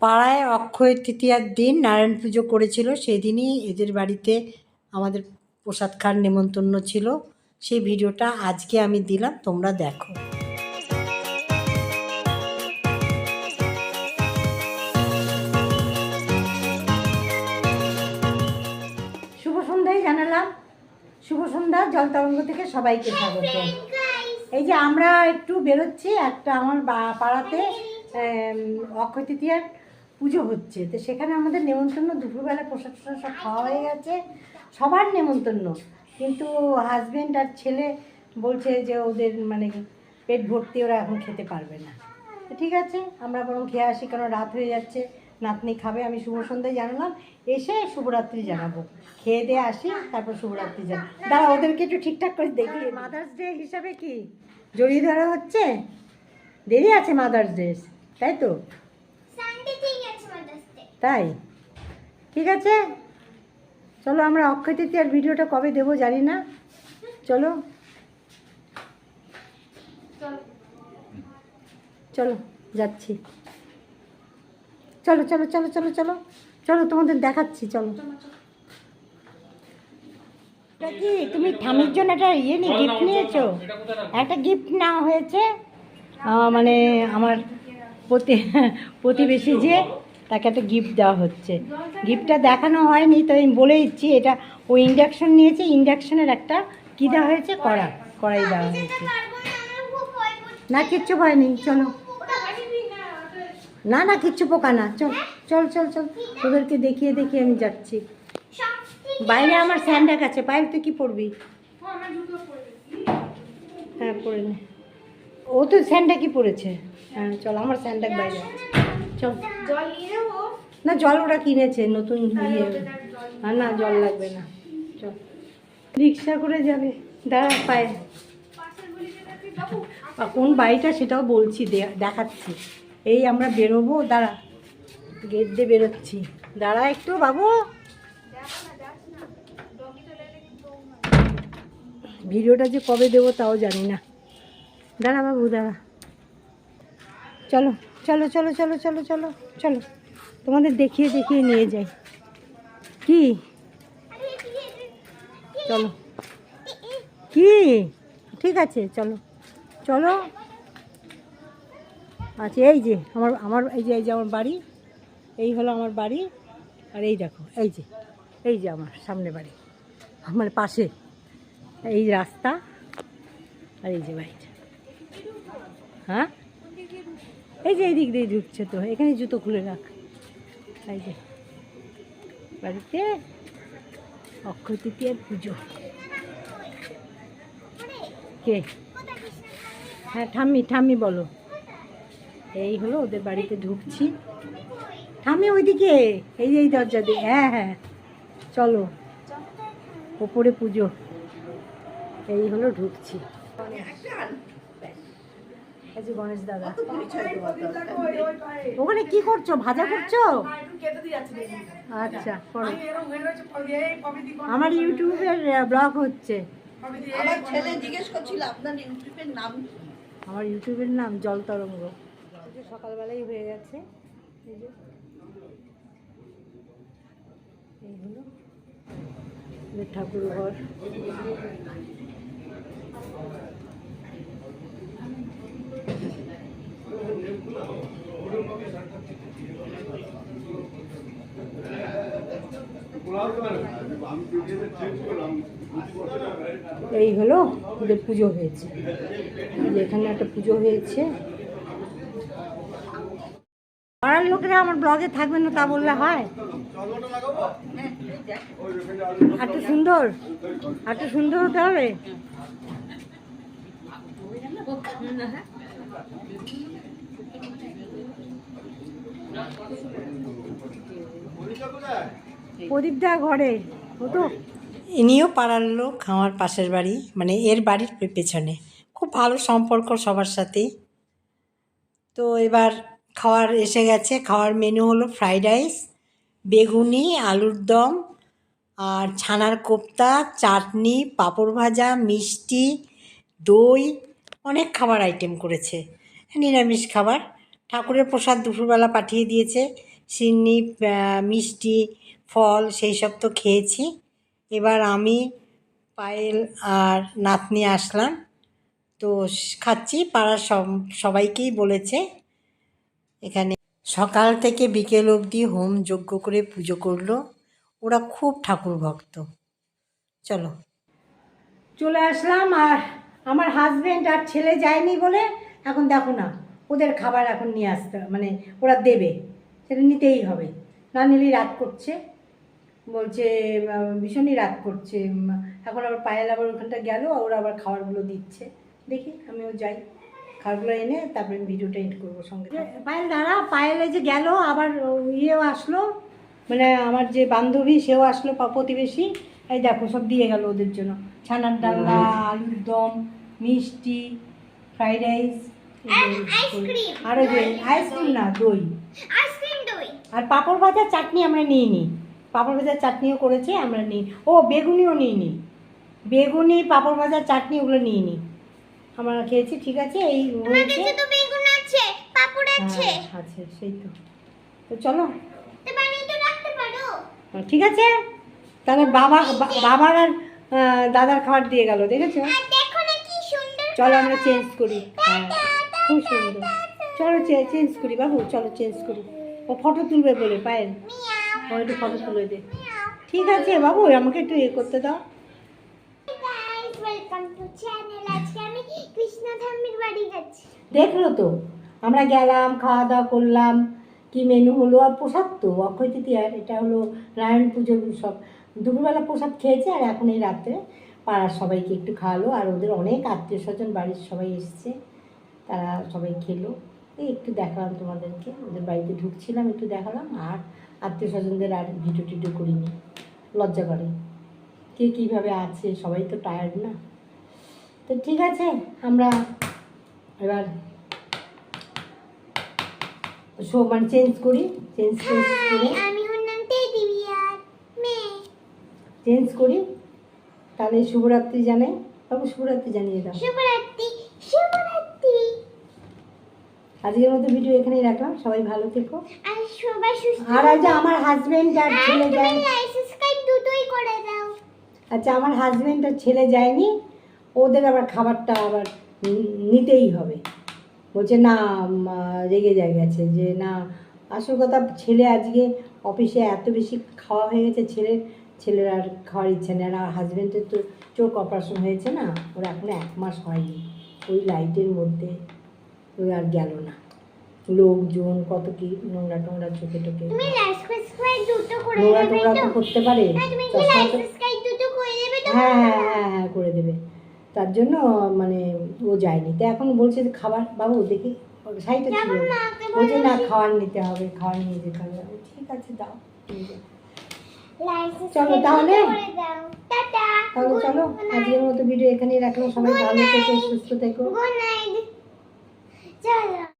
পাড়ায় অক্ষয় তৃতীয়ার দিন নারায়ণ পুজো করেছিল সেদিনই এদের বাড়িতে আমাদের প্রসাদ খাওয়ার নেমন্তন্ন ছিল। সেই ভিডিওটা আজকে আমি দিলাম তোমরা দেখো। শুভ সন্ধ্যায় জানালাম। শুভ সন্ধ্যা জল তরঙ্গ থেকে সবাইকে স্বাগত। এই যে আমরা একটু বেরোচ্ছি একটা আমার বা- পাড়াতে অক্ষয় তৃতীয়ার পুজো হচ্ছে। তো সেখানে আমাদের নেমন্তন্ন দুপুরবেলা প্রসাদ টসাদ সব খাওয়া হয়ে গেছে। সবার নেমন্তন্ন। কিন্তু হাজবেন্ড আর ছেলে বলছে যে ওদের মানে পেট ভর্তি, ওরা এখন খেতে পারবে না। তো ঠিক আছে, আমরা বরং খেয়ে আসি, কারণ রাত হয়ে যাচ্ছে। নাতনি খাবে, আমি শুভ সন্ধ্যায় জানালাম। এসে শুভরাত্রি জানাব। খেয়ে দিয়ে আসি, তারপর শুভরাত্রি জানাব। দাঁড়া ওদেরকে একটু ঠিকঠাক করে দেখি মাদার্স ডে হিসাবে কি? জড়িয়ে ধরা হচ্ছে? দেরি আছে মাদার্স ডে তাই তো সানডে ঠিক আছে মাদার্স ডে তাই? ঠিক আছে? চলো আমরা অক্ষয় তৃতীয়ার ভিডিওটা কবে দেবো জানি না। চলো। চলো যাচ্ছি। চলো চলো চলো চলো চলো চলো তোমাদের দেখাচ্ছি চলো। কি? তুমি ঠামির জন্য একটা ইয়ে নিয়ে গিফট নিয়েছো? একটা গিফট নেওয়া হয়েছে মানে আমার প্রতি প্রতিবেশী যে তাকে একটা গিফট দেওয়া হচ্ছে। গিফটটা দেখানো হয়নি তো আমি বলে দিচ্ছি এটা ও ইন্ডাকশন নিয়েছে ইন্ডাকশনের একটা কী দেওয়া হয়েছে? কড়া কড়াই দেওয়া হয়েছে। না খুব ভয় করছে। না কিচ্ছু হয়নি চলো। না না কিচ্ছু পোকা না চল চল চল চল তোদেরকে দেখিয়ে দেখিয়ে আমি যাচ্ছি। বাইরে আমার স্যান্ডাক আছে বাইরে তুই কি পরবি? হ্যাঁ পরে নে। ও তো স্যান্ডাকই পরেছে। হ্যাঁ চল আমার স্যান্ডাক বাইরে আছে। চল। না জল ওরা কিনেছে নতুন ইয়ে। না জল লাগবে না। চল। রিক্সা করে যাবে। দাঁড়া পায়ে। কোন বাড়িটা সেটাও বলছি দে- দেখাচ্ছি। এই আমরা বেরোবো দাঁড়া। গেট দিয়ে বেরোচ্ছি। দাঁড়া একটু বাবু। ভিডিওটা যে কবে দেবো তাও জানি না। দাঁড়া বাবু দাঁড়া। চলো। চলো চলো চলো চলো চলো চলো। তোমাদের দেখিয়ে দেখিয়ে নিয়ে যাই। কি? চলো। কি? ঠিক আছে, চলো। চলো। আচ্ছা এই যে আমার আমার, এই যে এই যে আমার বাড়ি, এই হলো আমার বাড়ি, আর এই দেখো, এই যে এই যে আমার সামনে বাড়ি, আমার পাশে, এই রাস্তা, আর এই যে বাড়িটা। হ্যাঁ? এই যে এই দিক দিয়ে ঢুকছে তো, এখানে জুতো খুলে রাখ। এই যে, বাড়িতে অক্ষয় তৃতীয়ার পুজো। কে? হ্যাঁ ঠাম্মি ঠাম্মি বলো। এই হলো ওদের বাড়িতে ঢুকছি। ঠাম্মি, ওইদিকে, এই যে এই দরজা দিয়ে হ্যাঁ হ্যাঁ চলো। ওপরে পুজো। এই হলো ঢুকছি। এই যে গণেশ দাদা। ওখানে কি করছ? ভাজা করছ? আচ্ছা করো। আমার ইউটিউবের ব্লগ হচ্ছে। আমার ছেলে জিজ্ঞেস করছিল আপনার ইউটিউবের নাম কি? আমার ইউটিউবের নাম জল তরঙ্গ। সকালবেলাই হয়ে গেছে। এই যে। এই ঠাকুর ঘর এই হলো ওদের পুজো হয়েছে। এখানে একটা পুজো হয়েছে। পাড়ার লোকেরা আমার ব্লগে থাকবে না তা বললে হয়। এত সুন্দর। এত সুন্দর হতে হবে। প্রদীপদা ঘরে, হতো? ইনিও পাড়ার লোক, আমার পাশের বাড়ি মানে এর বাড়ির পেছনে। খুব ভালো সম্পর্ক সবার সাথেই। তো এবার খাওয়ার এসে গেছে, খাওয়ার মেনু হলো ফ্রাইড রাইস বেগুনি, আলুর দম, আর ছানার কোপ্তা, চাটনি, পাঁপড় ভাজা, মিষ্টি, দই, অনেক খাবার আইটেম করেছে। নিরামিষ খাবার। ঠাকুরের প্রসাদ দুপুরবেলা পাঠিয়ে দিয়েছে। সিন্নি মিষ্টি, ফল, সেই সব তো খেয়েছি। এবার আমি পায়েল আর নাতনি আসলাম। তো খাচ্ছি, পাড়ার সব, সবাইকেই বলেছে। এখানে সকাল থেকে বিকেল অবধি হোম যজ্ঞ করে পুজো করল। ওরা খুব ঠাকুর ভক্ত। চলো। চলে আসলাম আর আমার হাজবেন্ড আর ছেলে যায়নি বলে এখন দেখো না। ওদের খাবার এখন নিয়ে আসতে মানে ওরা দেবে, সেটা নিতেই হবে। না নিলেই রাগ করছে, বলছে ভীষণই রাগ করছে এখন আবার পায়েল আবার ওখানটা গেল ওরা আবার খাবারগুলো দিচ্ছে। দেখি, আমিও যাই। খাবারগুলো এনে তারপরে আমি ভিডিওটা এড করব সঙ্গে। পায়েল, দাঁড়া, পায়েল যে গেল, আবার ইয়েও আসলো মানে আমার যে বান্ধবী, সেও আসলো প্রতিবেশী। এই দেখো, সব দিয়ে গেল ওদের জন্য। ছানার ডালনা, আলুর দম, মিষ্টি, ফ্রাইড রাইস. আর ওই আইসক্রিম না দই। আইসক্রিম দই। আর পাঁপড় ভাজার চাটনি আমরা নিই নি পাঁপড় ভাজার চাটনিও করেছে আমরা নিই। ও বেগুনিও নিই নি বেগুনি পাঁপড় ভাজার চাটনি ওগুলো নিই নি আমরা খেয়েছি ঠিক আছে এই হয়েছে। তো বেগুন আছে পাপড় হ্যাঁ আছে। সেই তো। তো চলো। তো বানিয়ে তো রাখতে পারো। ঠিক আছে। তাহলে বাবা বাবার আর দাদার খাবার দিয়ে গেল দেখেছ? চলো আমরা চেঞ্জ করি। হ্যাঁ। খুব সুন্দর। চলো চেঞ্জ করি বাবু, চলো চেঞ্জ করি। ও ফটো তুলবে বলে, পায়েল। ও একটু ফটো তুলে দে। ঠিক আছে বাবু, আমাকে একটু ইয়ে করতে দাও। দেখল তো, আমরা গেলাম খাওয়া দাওয়া করলাম, কি মেনু হলো আর প্রসাদ তো, অক্ষয় তৃতীয়ার এটা হলো নারায়ণ পুজোর উৎসব। দুপুরবেলা প্রসাদ খেয়েছে আর এখন এই রাত্রে পাড়ার সবাইকে একটু খাওয়ালো, আর ওদের অনেক আত্মীয় স্বজন বাড়ির সবাই এসছে। তারা সবাই খেলো। এই একটু দেখালাম তোমাদেরকে। ওদের বাড়িতে ঢুকছিলাম একটু দেখালাম আর আত্মীয় স্বজনদের আর ভিডিও টিডিও করিনি। লজ্জা করে। কে কীভাবে আছে? সবাই তো টায়ার্ড না। তো ঠিক আছে আমরা এবার শো মানে চেঞ্জ করি। চেঞ্জ চেঞ্জ করে। চেঞ্জ তাহলে শুভরাত্রি জানাই। বাবু শুভরাত্রি জানিয়ে দাও। শুভরাত্রি শুভরাত্রি আজকের মতো ভিডিও এখানেই রাখলাম। সবাই ভালো থেকো। আর সবাই সুস্থ আর আজ আমার হাজবেন্ড আর ছেলে যায় সাবস্ক্রাইব দুটোই করে দাও। আচ্ছা আমার হাজবেন্ড আর ছেলে যায়নি। ওদের আবার খাবারটা আবার নিতেই হবে। বলছে না রেগে যায় গেছে। যে না আসল কথা ছেলে আজকে অফিসে এত বেশি খাওয়া হয়ে গেছে ছেলের ছেলের আর খাওয়ার ইচ্ছে নেই। আর হাজব্যান্ডের তো চোখ অপারেশন হয়েছে না। ওর এখনও এক মাস হয়নি। ওই লাইটের মধ্যে। ওই আর গেল না। লোকজন কত কি নোংরা টোংরা চোখে টোকে নোংরা টোংরা তো। করতে পারে। হ্যাঁ হ্যাঁ হ্যাঁ হ্যাঁ করে দেবে। তার জন্য মানে ও যায়নি। তো এখন বলছে যে খাবার বাবু দেখি। সাইডে ছিল। বলছে না খাবার নিতে হবে খাবার নিয়ে যেতে হবে। ঠিক আছে দাও। চলো তাহলে। তাহলে চলো আজকের মতো ভিডিও এখানেই রাখলাম। সবাই ভালো থেকো সুস্থ থেকো। 笑了